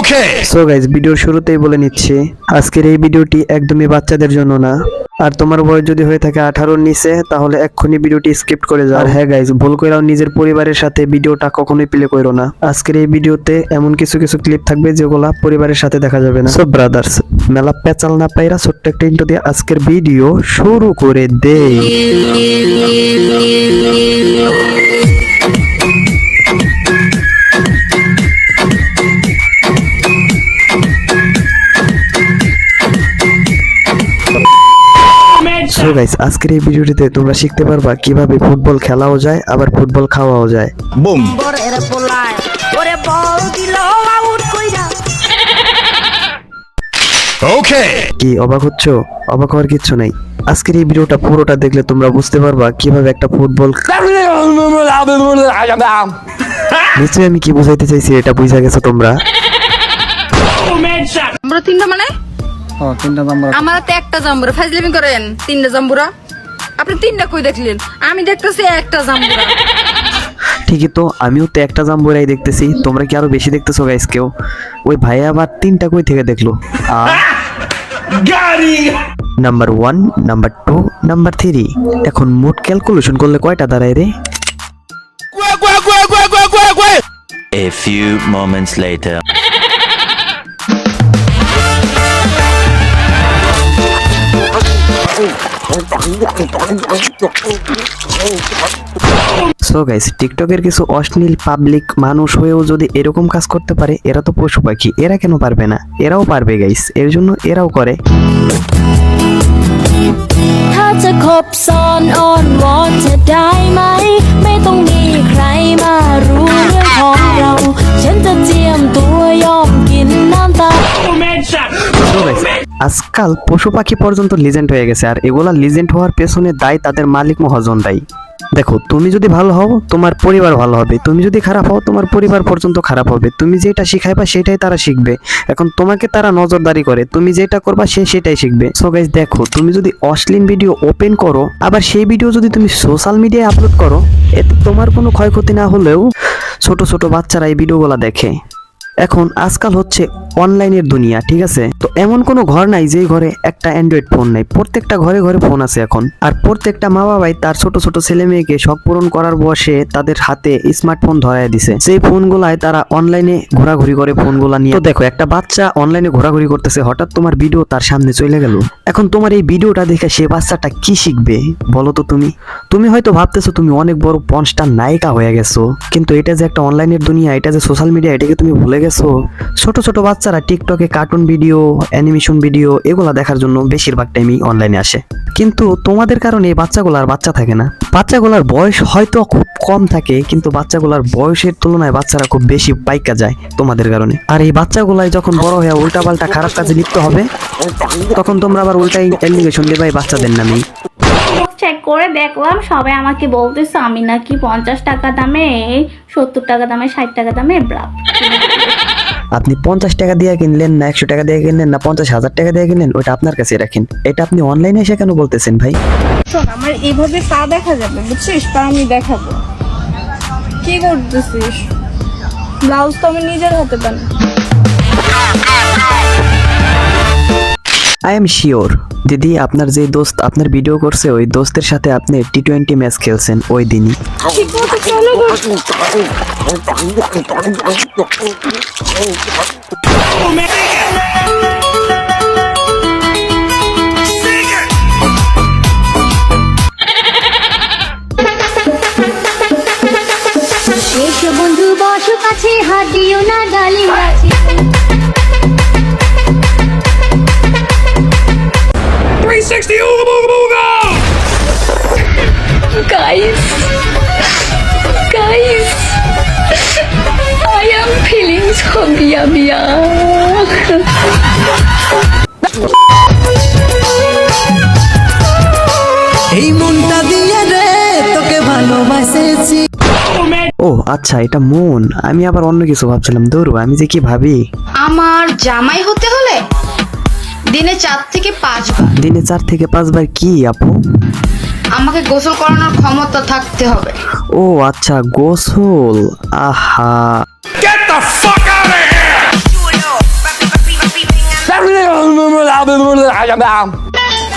Okay. So guys ভিডিওর শুরুতেই বলে নিচ্ছি আজকের এই ভিডিওটি একদমই বাচ্চাদের জন্য না। আর তোমার বয়স যদি হয়ে থাকে আঠারোর নিচে তাহলে এক্ষুনি ভিডিওটি স্কিপ করে যাও। আর হ্যাঁ গাইজ ভুল কইরাও নিজের পরিবারের সাথে ভিডিওটা কখনোই প্লে করো না। আজকের এই ভিডিওতে এমন কিছু কিছু ক্লিপ থাকবে যেগুলা পরিবারের সাথে দেখা যাবে না। সো ব্রাদার্স মেলা পেঁচাল না পাইরা ছোট্ট একটা ইন্টো দিয়ে আজকের ভিডিও শুরু করে দেই সো গাইস আজকের এই ভিডিওটিতে তোমরা শিখতে পারবা কীভাবে ফুটবল খেলাও যায় আবার ফুটবল খাওয়াও যায়। Boom. বরের পোলায় ওরে বল দিল আউট কইরা। Okay. কি অবাক হচ্ছ? অবাক হওয়ার কিচ্ছু নাই। আজকের এই ভিডিওটা পুরোটা দেখলে তোমরা বুঝতে পারবা কীভাবে একটা ফুটবল নিশ্চয়ই আমি কি বুঝাইতে চাইছি এটা বুঝা গেছো তোমরা। জাম্বুরা তিনটা মানে? আমার তো একটা জাম্বুরা। ফাজলিমি করেন তিনটা জাম্বুরা? আপনি তিনটা কই দেখলেন? আমি দেখতেছি একটা জাম্বুরা। ঠিকই তো আমিও তো একটা জাম্বুরাই দেখতেছি। তোমরা কি আরও বেশি দেখতেছো গাইস কেউ? ওই ভাই আবার তিনটা কই থেকে দেখল? Number one number two number three এখন মোট ক্যালকুলেশন করলে কয়টা দাঁড়ায় রে? A few moments later. So guys টিকটকের কিছু অশ্লীল পাবলিক মানুষ হয়েও যদি এরকম কাজ করতে পারে এরা তো পশু পাখি এরা কেন পারবে না এরাও পারবে গাইস এর জন্য এরাও করে ถ้าจะคบซ้อนอ้อนวอนจะได้ไหม ไม่ আজকাল পশু পাখি পর্যন্ত লিজেন্ড হয়ে গেছে আর এগুলা লিজেন্ড হওয়ার পেছনে দায় তাদের মালিক মহাজন দায়ী। দেখো, তুমি যদি ভালো হও, তোমার পরিবার ভালো হবে। তুমি যদি খারাপ হও, তোমার পরিবার পর্যন্ত খারাপ হবে। তুমি যেটা শিখাইবা, সেটাই তারা শিখবে। এখন তোমাকে তারা নজরদারি করে। তুমি যেটা করবা, সে সেটাই শিখবে। সো গাইজ দেখো, তুমি যদি অশ্লীল ভিডিও ওপেন করো, আবার সেই ভিডিও যদি তুমি সোশ্যাল মিডিয়ায় আপলোড করো, এতে তোমার কোনো ক্ষয়ক্ষতি না হলেও ছোট ছোট বাচ্চারা এই ভিডিওগুলো দেখে। এখন আজকাল হচ্ছে অনলাইনের দুনিয়া, ঠিক আছে? তো এমন কোনো ঘর নাই যেই ঘরে একটা অ্যান্ড্রয়েড ফোন নাই। প্রত্যেকটা ঘরে ঘরে ফোন আছে এখন। আর প্রত্যেকটা মা বাবাই তার ছোট ছোট ছেলে মেয়েকে শখ পূরণ করার বসে তাদের হাতে স্মার্টফোন ধরায় দিছে। সেই ফোনগুলায় তারা অনলাইনে ঘোরাঘুরি করে ফোনগুলা নিয়ে তো দেখো, একটা বাচ্চা অনলাইনে ঘোরাঘুরি করতেছে, হঠাৎ তোমার ভিডিও তার সামনে চলে গেল। এখন তোমার এই ভিডিওটা দেখে সে বাচ্চাটা কি শিখবে, বলো তো তুমি? তুমি হয়তো ভাবতেছো তুমি অনেক বড় পঞ্চটা নায়িকা হয়ে গেছো, কিন্তু এটা যে একটা অনলাইনের দুনিয়া, এটা যে সোশ্যাল মিডিয়া এটাকে তুমি ভুলে গেছো? ছোট ছোট বাচ্চারা টিকটকে কার্টুন ভিডিও অ্যানিমেশন ভিডিও এগুলা দেখার জন্য বেশিরভাগ টাইমই অনলাইনে আসে। কিন্তু তোমাদের কারণে বাচ্চাগুলার বাচ্চা থাকে না। বাচ্চাগুলার বয়স হয়তো খুব কম থাকে, কিন্তু বাচ্চাগুলার বয়সের তুলনায় বাচ্চারা খুব বেশি পাইকা যায় তোমাদের কারণে। আর এই বাচ্চাগুলাই যখন বড় হয়ে উল্টা পাল্টা খারাপ কাজে লিপ্ত হবে, তখন তোমরা আবার উল্টাই অ্যালিগেশন দেবে বাচ্চাদের নামেই। চেক করে দেখলাম, সবাই আমাকে বলতেছে, আমি নাকি পঞ্চাশ টাকা দামে সত্তর টাকা দামে, ষাট টাকা দামে ব্লাউজ আপনি পঞ্চাশ টাকা দিয়ে কিনলেন না একশো টাকা দিয়ে কিনলেন না পঞ্চাশ হাজার টাকা দিয়ে কিনলেন, ওইটা আপনার কাছে রাখেন। এটা আপনি অনলাইনে এসে কেন বলতেছেন ভাই? শোন, আমার এইভাবে পা দেখা যাবে, বুঝছিস? পা আমি দেখাবো। কি করতেছিস? ব্লাউজ তো আমি নিজের হাতে বানাই। আই এম শিওর দিদি আপনার যে দোস্ত আপনার ভিডিও করছে, ওই দোস্তের সাথে আপনি টি টোয়েন্টি ম্যাচ খেলছেন ওই দিনই। বন্ধু কাছে না, ডালিম so bia bia. এই মনটা দিয়ে রে তোকে ভালোবাসেছি। ও আচ্ছা এটা মন। আমি আবার অন্য কিছু ভাবছিলাম। দৌড়ু আমি যে কি ভাবি? আমার জামাই হতে হলে দিনে চার থেকে পাঁচবার। দিনে চার থেকে পাঁচবার কি আপু? আমাকে গোসল করানোর ক্ষমতা থাকতে হবে। ও আচ্ছা গোসল। আহা।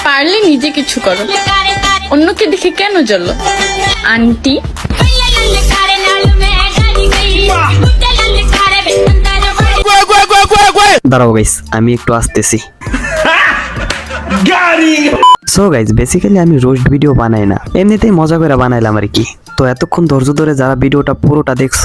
পারলে নিজে কিছু করো। অন্যকে দেখে কেন জ্বলো? আন্টি? দাঁড়াও গাইস আমি একটু আসতেছি। সো গাইজ বেসিক্যালি আমি রোস্ট ভিডিও বানাই না। এমনিতেই মজা করে বানাইলাম আর কি। তো এতক্ষণ ধৈর্য ধরে যারা ভিডিওটা পুরোটা দেখছ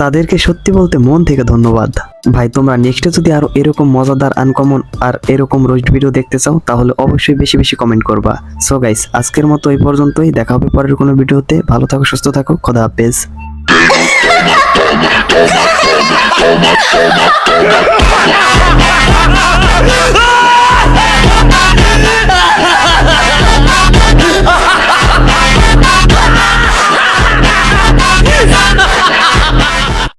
তাদেরকে সত্যি বলতে মন থেকে ধন্যবাদ ভাই তোমরা নেক্সটে যদি আরও এরকম মজাদার আনকমন আর এরকম রোস্ট ভিডিও দেখতে চাও তাহলে অবশ্যই বেশি বেশি কমেন্ট করবা সো গাইস আজকের মতো এই পর্যন্তই দেখা হবে পরের কোনো ভিডিওতে ভালো থাকো সুস্থ থাকো খোদা হাফেজ